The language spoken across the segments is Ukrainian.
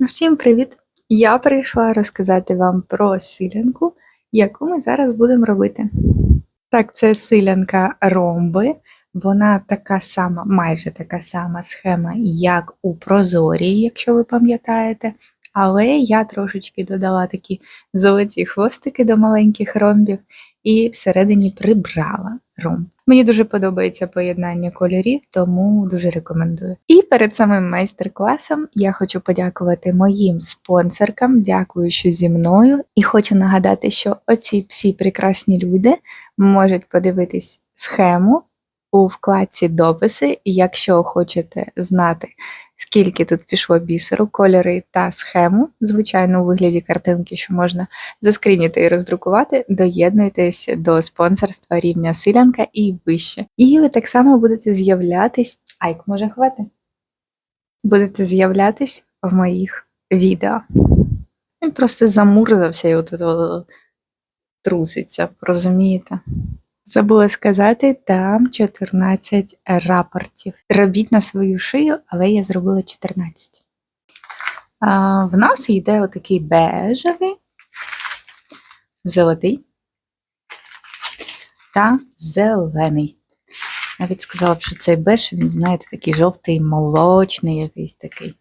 Всім привіт! Я прийшла розказати вам про силянку, яку ми зараз будемо робити. Так, це силянка ромби. Вона така сама, майже така сама схема, як у прозорій, якщо ви пам'ятаєте. Але я трошечки додала такі золоті хвостики до маленьких ромбів і всередині прибрала ромб. Мені дуже подобається поєднання кольорів, тому дуже рекомендую. І перед самим майстер-класом я хочу подякувати моїм спонсоркам. Дякую, що зі мною. І хочу нагадати, що оці всі прекрасні люди можуть подивитись схему у вкладці дописи, і якщо хочете знати, скільки тут пішло бісеру, кольори та схему, звичайно, у вигляді картинки, що можна заскрініти і роздрукувати, доєднуйтесь до спонсорства рівня силянка і вище. І ви так само будете з'являтись. Айк, може хвати? Будете з'являтись в моїх відео. Він просто замурзався і от, от, труситься, розумієте? Забула сказати, там 14 рапортів. Робіть на свою шию, але я зробила 14. А, В нас йде отакий бежевий, золотий та зелений. Навіть сказала б, що цей беж, він, знаєте, такий жовтий, молочний, якийсь такий.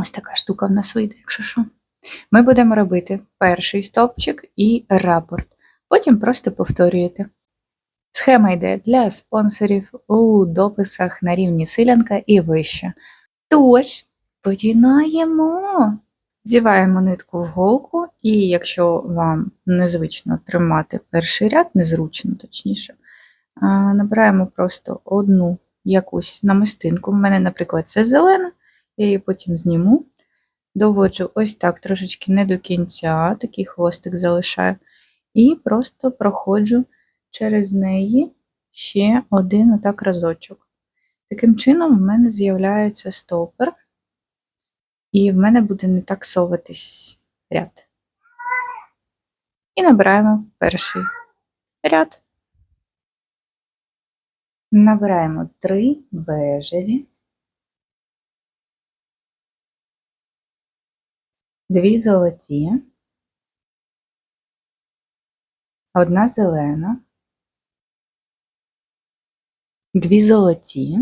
Ось така штука в нас вийде, якщо що. Ми будемо робити перший стовпчик і рапорт. Потім просто повторюєте. Схема йде для спонсорів у дописах на рівні силянка і вище. Тож, починаємо. Вдіваємо нитку в голку, і якщо вам незвично тримати перший ряд, незручно точніше, набираємо просто одну якусь намистинку. У мене, наприклад, це зелена, я її потім зніму, доводжу ось так трошечки не до кінця, такий хвостик залишаю і просто проходжу через неї ще один отак разочок. Таким чином, в мене з'являється стопер, і в мене буде не так соватись ряд. І набираємо перший ряд. Набираємо три бежеві, дві золоті. Одна зелена, дві золоті,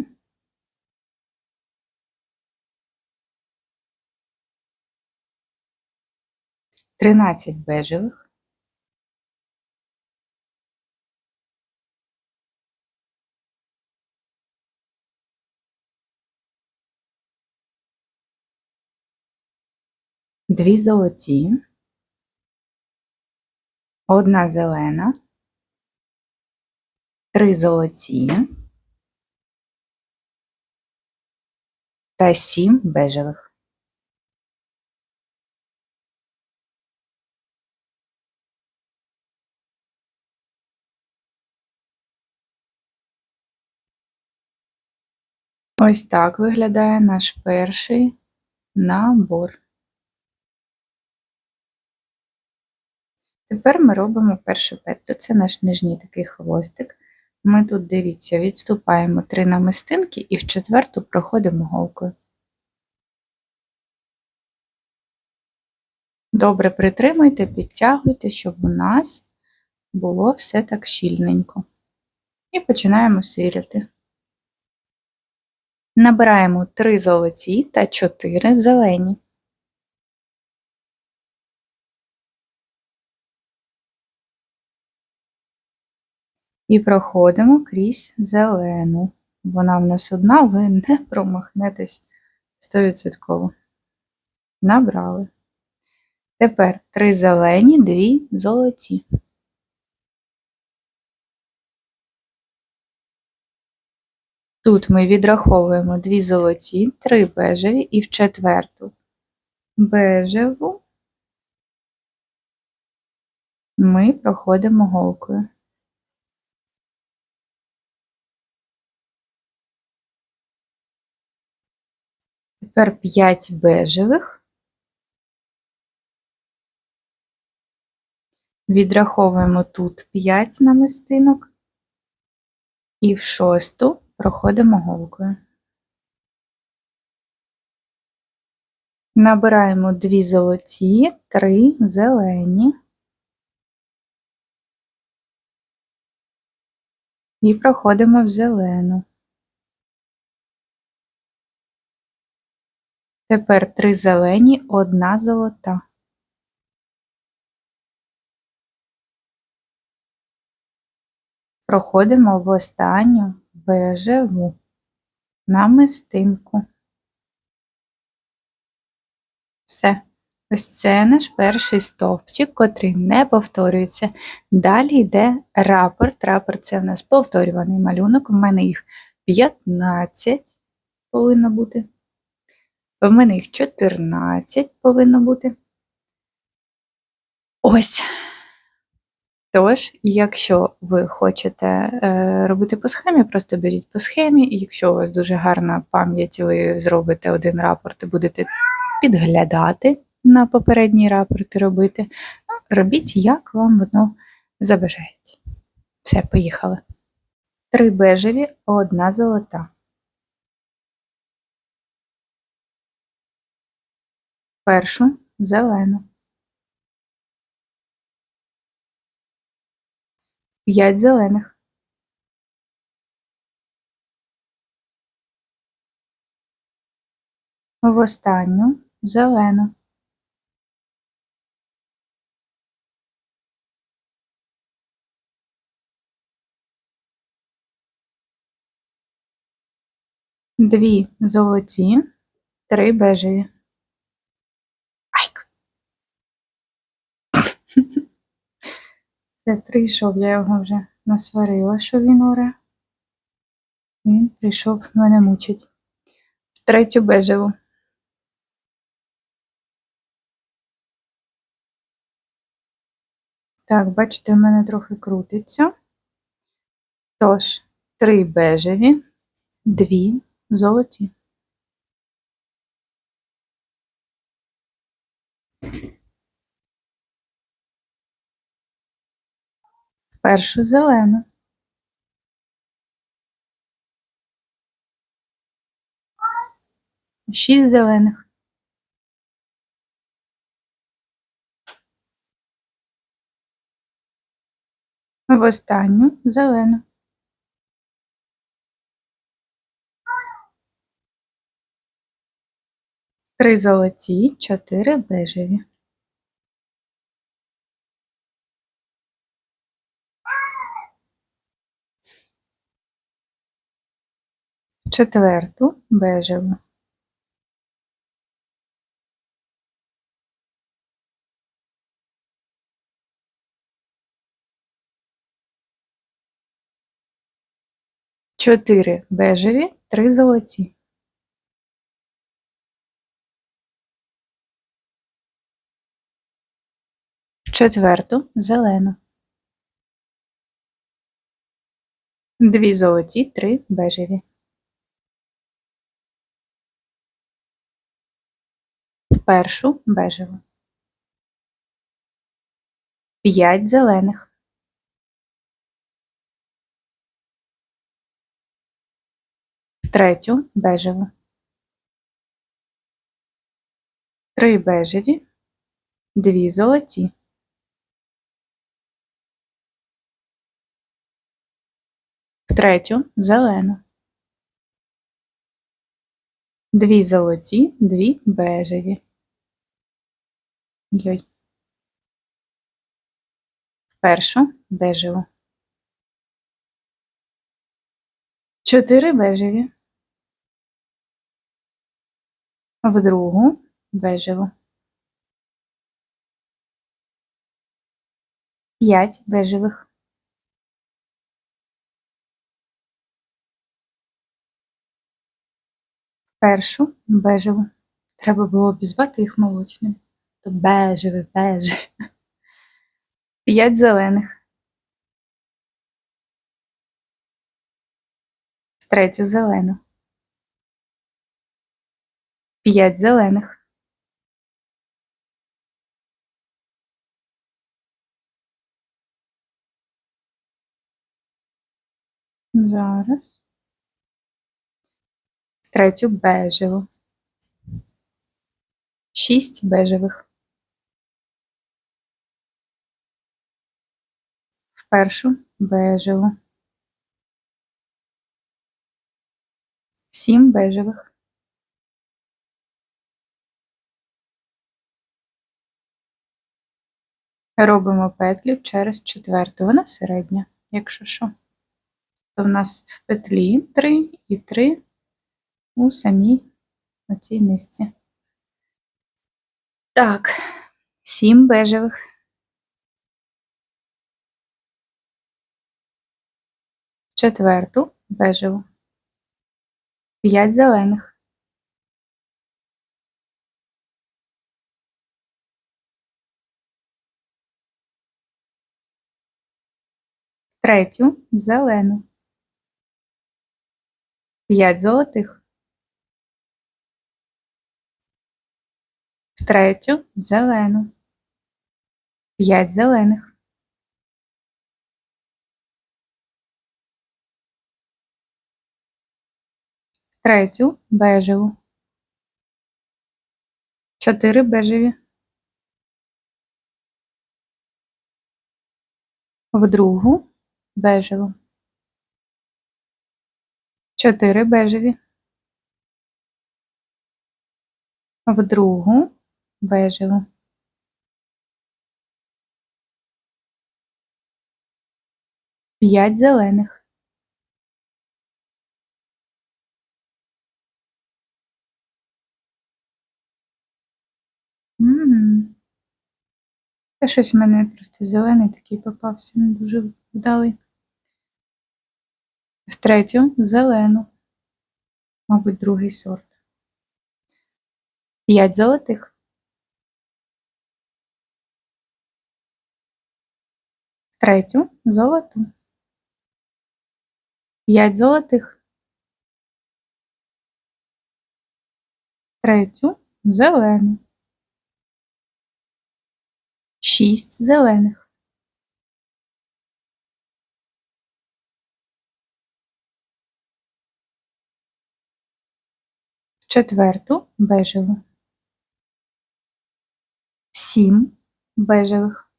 тринадцять бежевих, дві золоті, одна зелена, три золоті та сім бежевих. Ось так виглядає наш перший набор. Тепер ми робимо першу петлю, це наш нижній такий хвостик. Ми тут, дивіться, відступаємо три намистинки і в четверту проходимо голкою. Добре притримуйте, підтягуйте, щоб у нас було все так щільненько. І починаємо сиряти. Набираємо 3 золоті та 4 зелені. І проходимо крізь зелену. Вона в нас одна, ви не промахнетесь 100%. Набрали. Тепер три зелені, дві золоті. Тут ми відраховуємо дві золоті, три бежеві і в четверту бежеву ми проходимо голкою. Тепер 5 бежевих. Відраховуємо тут 5 намистинок і в шосту проходимо голкою. Набираємо дві золоті, три зелені. І проходимо в зелену. Тепер три зелені, одна золота. Проходимо в останню бежеву намистинку. Все. Ось це наш перший стовпчик, котрий не повторюється. Далі йде рапорт. Рапорт це в нас повторюваний малюнок. У мене їх 15 повинно бути. В мене їх 14 повинно бути. Ось. Тож, якщо ви хочете е, робити по схемі, просто беріть по схемі, і якщо у вас дуже гарна пам'ять, ви зробите один рапорт і будете підглядати на попередній рапорти робити, ну, робіть, як вам воно забажається. Все, поїхали. Три бежеві, одна золота. Першу зелену. П'ять зелених. В останню зелену. Дві золоті, три бежеві. Айк. Все, прийшов, я його вже насварила, що він оре. Він прийшов мене мучить. Третю бежеву. Так, бачите, в мене трохи крутиться. Тож, три бежеві, дві золоті. Першу зелену. Шість зелених. В останню зелену. Три золоті, чотири бежеві. Четверту бежеву. Чотири бежеві, три золоті. Четверту зелену. Дві золоті, три бежеві. Першу бежеву. П'ять зелених. Третю бежеву. Три бежеві, дві золоті. Третю зелену. Дві золоті, дві бежеві. Йой. Першу бежеву. Чотири бежеві. В другу бежеву. П'ять бежевих. Першу бежеву. Треба було обізвати їх молочним. Бежеве, бежеве. П'ять зелених. Третю зелену. П'ять зелених. Зараз. Третю бежеву. 6 бежевих. Першу бежеву. 7 бежевих. Робимо петлю через четверту. Вона середня, якщо що. То в нас в петлі 3 і 3 у самій оцій низці. Так, 7 бежевих. Четверту бежеву. 5 зелених. Третю зелену. 5 золотих. Третю зелену. 5 зелених. Третю бежеву. 4 бежеві. В другу бежеву. 4 бежеві. В другу бежеву. П'ять зелених. М. Та щось в мене просто зелений такий попався, не дуже вдалий. В третю зелену. Мабуть, другий сорт. П'ять золотих. Третю золоту. П'ять золотих. Третю зелену. Шість зелених. Четверту бежеву. Сім бежевих.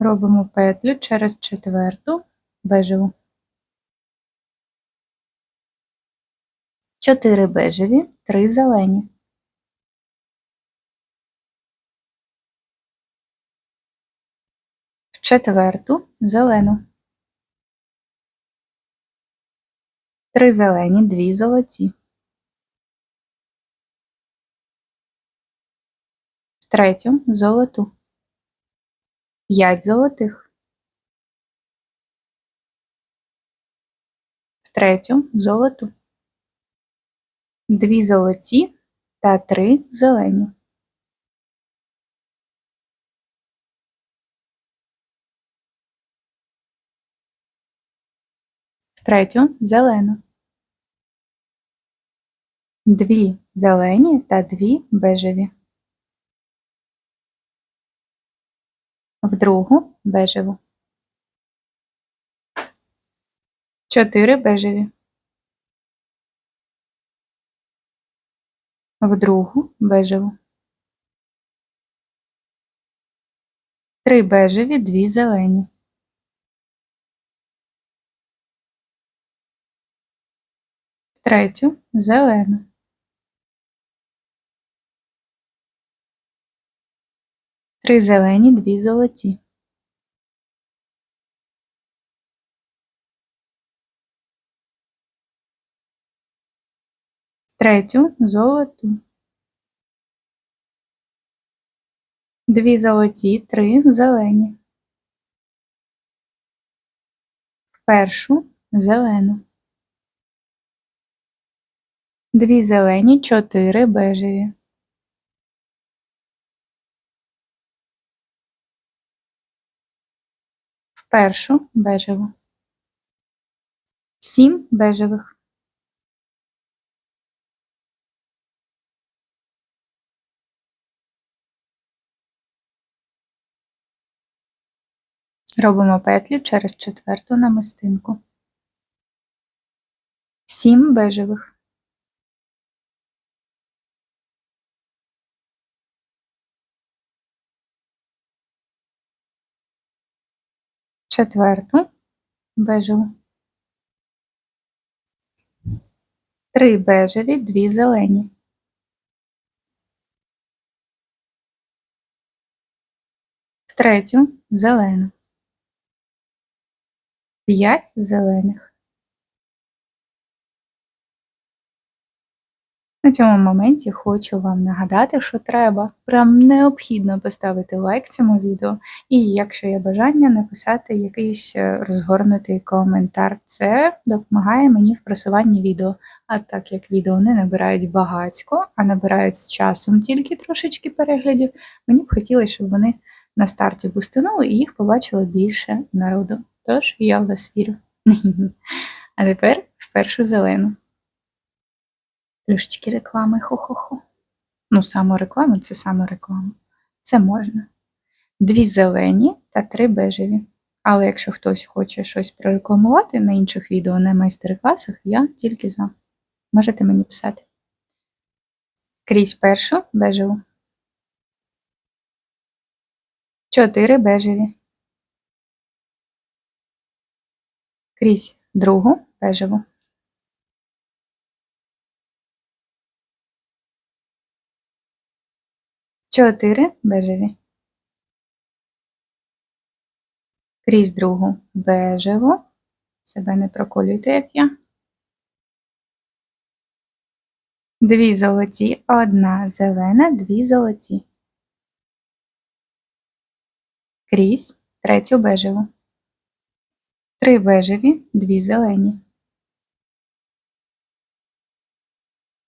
Робимо петлю через четверту бежеву. Чотири бежеві, три зелені. В четверту зелену. Три зелені, дві золоті. В третю золоту. П'ять золотих. В третю золоту. Дві золоті та три зелені. Третю зелену. Дві зелені та дві бежеві. В другу бежеву. Чотири бежеві. В другу бежеву. Три бежеві, дві зелені. В третю зелену. Три зелені, дві золоті. Третю золоту. Дві золоті, три зелені. В першу зелену. Дві зелені, чотири бежеві. В першу бежеву. Сім бежевих. Робимо петлю через четверту намистинку. Сім бежевих. Четверту бежеву. Три бежеві, дві зелені. В третю зелену. П'ять зелених. На цьому моменті хочу вам нагадати, що треба прям необхідно поставити лайк цьому відео, і якщо є бажання, написати якийсь е, розгорнутий коментар. Це допомагає мені в просуванні відео. А так як відео не набирають багатько, а набирають з часом тільки трошечки переглядів, мені б хотілося, щоб вони на старті бустинули і їх побачило більше народу. Тож я в вас вірю. А тепер в першу зелену. Трошечки реклами, хо-хо-хо. Ну, самореклама це самореклама. Це можна. Дві зелені та три бежеві. Але якщо хтось хоче щось прорекламувати на інших відео, на майстер-класах, я тільки за. Можете мені писати. Крізь першу бежеву. Чотири бежеві. Крізь другу бежеву. Чотири бежеві. Крізь другу бежеву. Себе не проколюйте, як я. Дві золоті, одна зелена, дві золоті. Крізь третю бежеву. Три бежеві, дві зелені.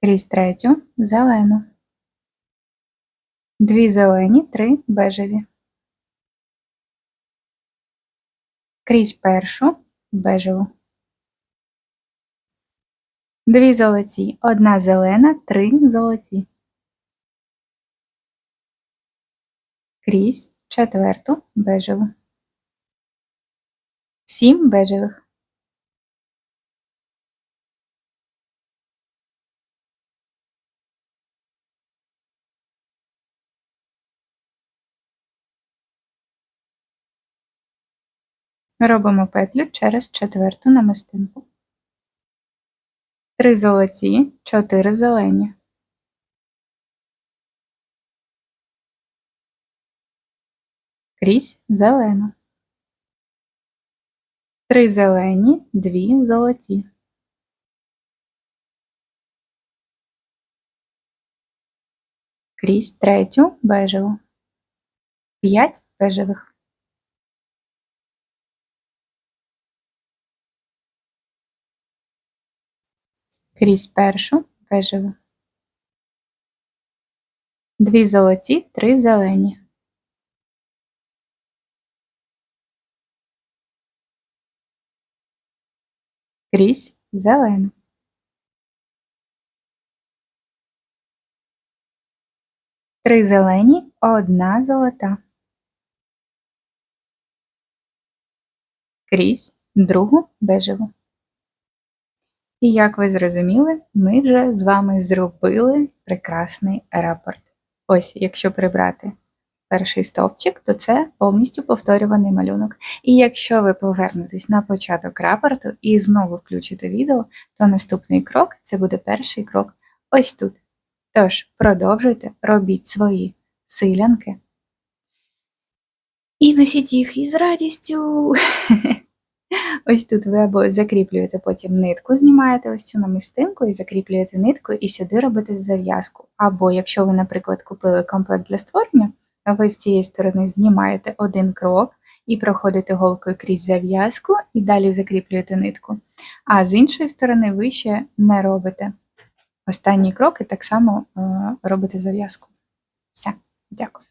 Крізь третю зелену. Дві зелені, три бежеві. Крізь першу бежеву. Дві золоті, одна зелена, три золоті. Крізь четверту бежеву. Сім бежевих. Робимо петлю через четверту намистинку. Три золоті, чотири зелені. Крізь зелену. Три зелені, дві золоті. Крізь третю бежеву. П'ять бежевих. крізь першу бежеву. Дві золоті, три зелені. Крізь зелену. Три зелені, одна золота. Крізь другу бежеву. І як ви зрозуміли, ми вже з вами зробили прекрасний рапорт. Ось, якщо прибрати перший стовпчик, то це повністю повторюваний малюнок. І якщо ви повернетесь на початок рапорту і знову включите відео, то наступний крок це буде перший крок ось тут. Тож, продовжуйте, робіть свої силянки. І носіть їх із радістю. Ось тут ви або закріплюєте потім нитку, знімаєте ось цю намистинку і закріплюєте нитку, і сюди робите зав'язку. Або, якщо ви, наприклад, купили комплект для створення, ви з цієї сторони знімаєте один крок і проходите голкою крізь зав'язку, і далі закріплюєте нитку. А з іншої сторони, ви ще не робите останній крок і так само е, робите зав'язку. Все, дякую.